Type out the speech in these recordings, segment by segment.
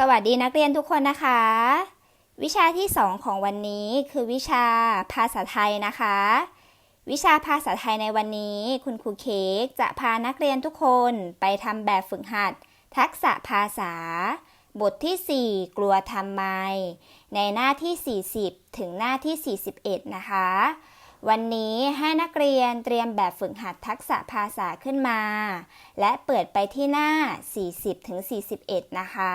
สวัสดีนักเรียนทุกคนนะคะ วิชาที่ 2 ของวันนี้คือวิชาภาษาไทยนะคะ วิชาภาษาไทยในวันนี้ คุณครูเค้กจะพานักเรียนทุกคนไปทำแบบฝึกหัด ทักษะภาษา บทที่ 4 กลัวทำไม ในหน้าที่ 40 ถึงหน้าที่ 41 นะคะ วันนี้ให้นักเรียนเตรียมแบบฝึกหัดทักษะภาษาขึ้นมา และเปิดไปที่หน้า 40ถึง41 นะคะ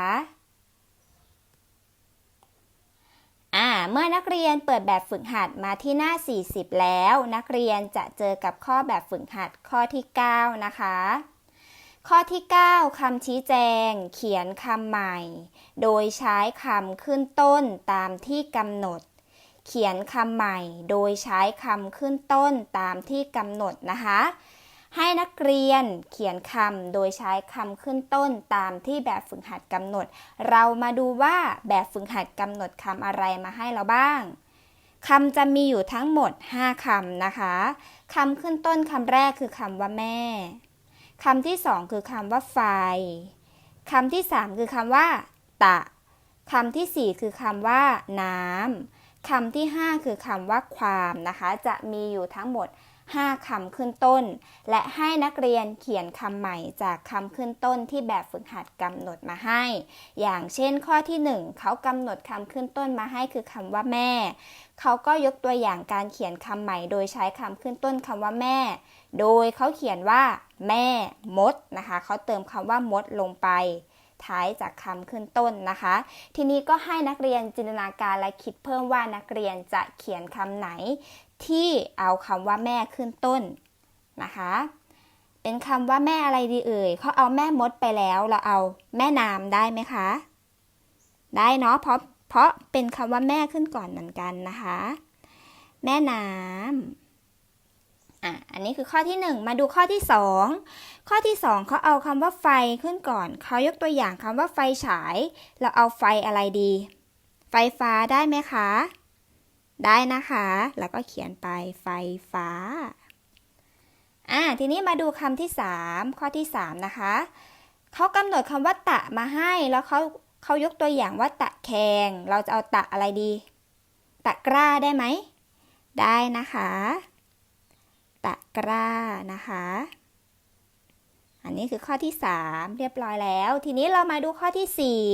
อ่าเมื่อนักเรียนเปิดแบบฝึกหัดมาที่หน้า 40 แล้ว นักเรียนจะเจอกับข้อแบบฝึกหัดข้อที่ 9 นะคะ ข้อที่ 9คำชี้แจง เขียนคำใหม่ โดยใช้คำขึ้นต้นตามที่กำหนด เขียนคำใหม่ โดยใช้คำขึ้นต้นตามที่กำหนดนะคะ ให้นักเรียนเขียนคำโดยใช้คำขึ้นต้นตามที่แบบฝึกหัดกำหนด เรามาดูว่าแบบฝึกหัดกำหนดคำอะไรมาให้เราบ้างคำจะมีอยู่ทั้งหมด 5คำนะคะคำขึ้นต้นคำแรกคือคำว่าแม่คำที่สองคือคำว่าไฟคำที่สามคือคำว่า ตะคำที่สี่คือคำว่า น้ำคำที่ห้าคือคำว่าความนะคะ จะมีอยู่ทั้งหมด 5 คำขึ้นต้น และให้นักเรียนเขียนคำใหม่จากคำขึ้นต้นที่แบบฝึกหัดกำหนดมาให้ อย่างเช่นข้อที่ 1 เขากำหนดคำขึ้นต้นมาให้คือคำว่าแม่ เขาก็ยกตัวอย่างการเขียนคำใหม่โดยใช้คำขึ้นต้นคำว่าแม่ โดยเขาเขียนว่า แม่ มดนะคะ เขาเติมคำว่ามดลงไปท้ายจากคำขึ้นต้นนะคะ ทีนี้ก็ให้นักเรียนจินตนาการและคิดเพิ่มว่านักเรียนจะเขียนคำไหน ที่เอาคำว่าแม่ขึ้นต้นนะคะ เป็นคำว่าแม่อะไรดีเอ่ยเขาเอาแม่มดไปแล้วเราเอาแม่น้ำได้ไหมคะ ได้เนาะเพราะเพราะเป็นคำว่าแม่ขึ้นก่อนเหมือนกันนะคะ แม่น้ำอะอันนี้คือข้อที่หนึ่งมาดูข้อที่สองข้อที่สองเขาเอาคำว่าไฟขึ้นก่อนเขายกตัวอย่างคำว่าไฟฉาย เราเอาไฟอะไรดี ไฟฟ้าได้ไหมคะ ได้นะคะ แล้วก็เขียนไปไฟฟ้า อ่า ทีนี้มาดูคำที่ 3 ข้อที่ 3 นะคะ เขากำหนดคำว่าตะมาให้ แล้วเขาเขายกตัวอย่างว่าตะแคง เราจะเอาตะอะไรดี ตะกร้าได้ไหม ได้นะคะ ตะกร้านะคะ อันนี้คือข้อที่ 3 เรียบร้อยแล้ว ทีนี้เรามาดูข้อที่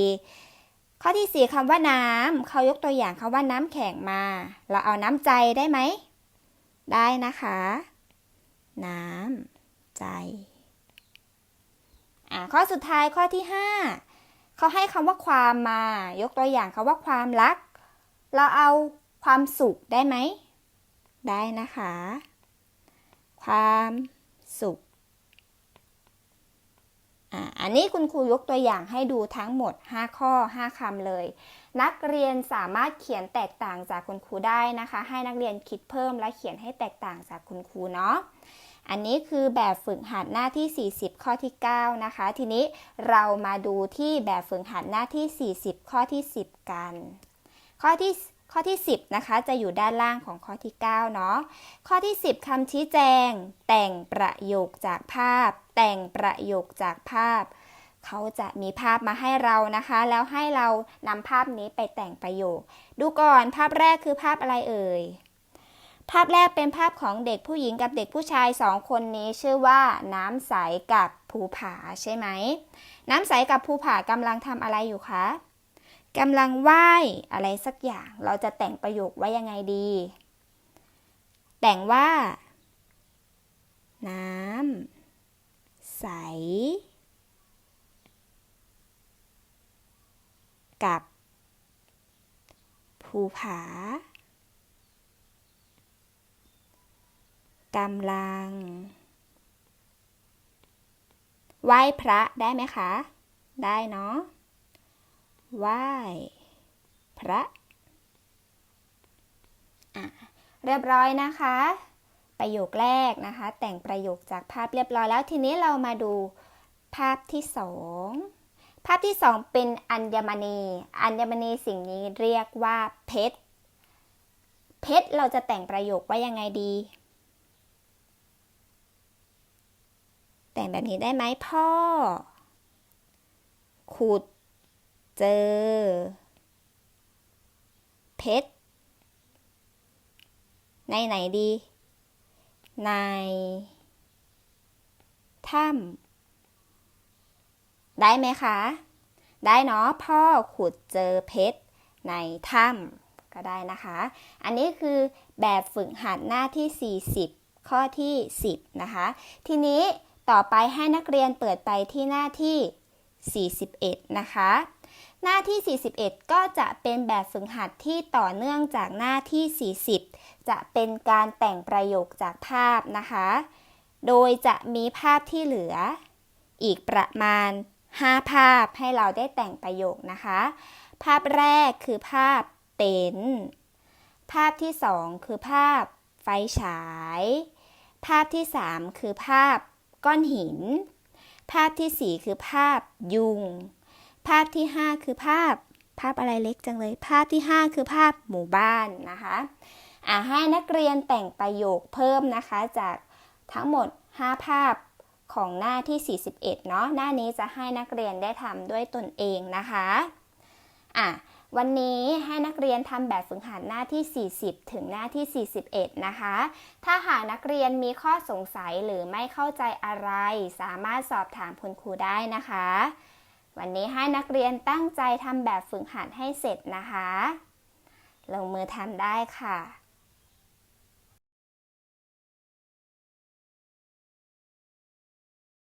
4 ข้อที่ 4คำว่าน้ำเขายกตัวอย่างคำว่าน้ำแข็งมา เราเอาน้ำใจได้ไหม ได้นะคะ น้ำใจอ่าข้อสุดท้ายข้อที่ 5เขาให้คำว่าความมา ยกตัวอย่างคำว่าความรัก เราเอาความสุขได้ไหม ได้นะคะ ความสุข อันนี้คุณครูยกตัวอย่างให้ดูทั้งหมด 5 ข้อ 5คำเลย นักเรียนสามารถเขียนแตกต่างจากคุณครูได้นะคะ ให้นักเรียนคิดเพิ่มและเขียนให้แตกต่างจากคุณครูเนาะอันนี้คือแบบฝึกหัดหน้าที่ 40 ข้อที่ 9 นะคะ ทีนี้เรามาดูที่แบบฝึกหัดหน้าที่ 40 ข้อที่ 10 กัน ข้อที่ ข้อที่ 10 นะคะ จะอยู่ด้านล่างของข้อที่ 9 เนาะ ข้อที่ 10คำชี้แจง แต่งประโยคจากภาพ แต่งประโยคจากภาพ เขาจะมีภาพมาให้เรานะคะ แล้วให้เรานำภาพนี้ไปแต่งประโยค ดูก่อนภาพแรกคือภาพอะไรเอ่ย ภาพแรกเป็นภาพของเด็กผู้หญิงกับเด็กผู้ชายสองคนนี้ชื่อว่าน้ำใสกับภูผาใช่ไหม น้ำใสกับภูผากำลังทำอะไรอยู่คะ กำลังว่ายอะไรสักอย่าง เราจะแต่งประโยคว่ายังไงดี แต่งว่า น้ำใส กับ ภูผากำลัง ไหว้พระได้ไหมคะ ได้เนาะ ไหว้พระเรียบร้อยนะคะ ประโยคแรกนะคะ แต่งประโยคจากภาพเรียบร้อยแล้วทีนี้เรามาดูภาพที่สองภาพที่สองเป็นอัญมณี อัญมณีสิ่งนี้เรียกว่าเพชร เพชรเราจะแต่งประโยคว่ายังไงดี แต่งแบบนี้ได้ไหมพ่อ ขุด เจอ เพชร ในไหนดี ในถ้ำได้ไหมคะ ได้เนาะพ่อขุดเจอเพชร ในถ้ำก็ได้นะคะ อันนี้คือแบบฝึกหัดหน้าที่ 40 ข้อที่ 10 นะคะ ทีนี้ต่อไปให้นักเรียนเปิดไปที่หน้าที่ 41 นะคะ หน้าที่ 41 ก็จะเป็นแบบฝึกหัดที่ต่อเนื่องจากหน้าที่ 40 จะเป็นการแต่งประโยคจากภาพนะคะ โดยจะมีภาพที่เหลือ อีกประมาณ 5 ภาพให้เราได้แต่งประโยคนะคะ ภาพแรกคือภาพเต็นท์ภาพที่ 2 คือภาพไฟฉาย ภาพที่ 3 คือภาพก้อนหิน ภาพที่ 4 คือภาพยุง ภาพที่ 5 คือภาพภาพอะไรเล็กจังเลย ภาพที่ 5 คือภาพหมู่บ้านนะคะอ่าให้นักเรียนแต่งประโยคเพิ่มนะคะจากทั้งหมด 5 ภาพของหน้าที่ 41 เนาะหน้านี้จะให้นักเรียนได้ทำด้วยตนเองนะคะอะวันนี้ให้นักเรียนทำแบบฝึกหัดหน้าที่ 40 ถึงหน้าที่ 41 นะคะ ถ้าหากนักเรียนมีข้อสงสัยหรือไม่เข้าใจอะไร สามารถสอบถามคุณครูได้นะคะ วันนี้ให้นักเรียนตั้งใจทำแบบฝึกหัดให้เสร็จนะคะ ลงมือทำได้ค่ะ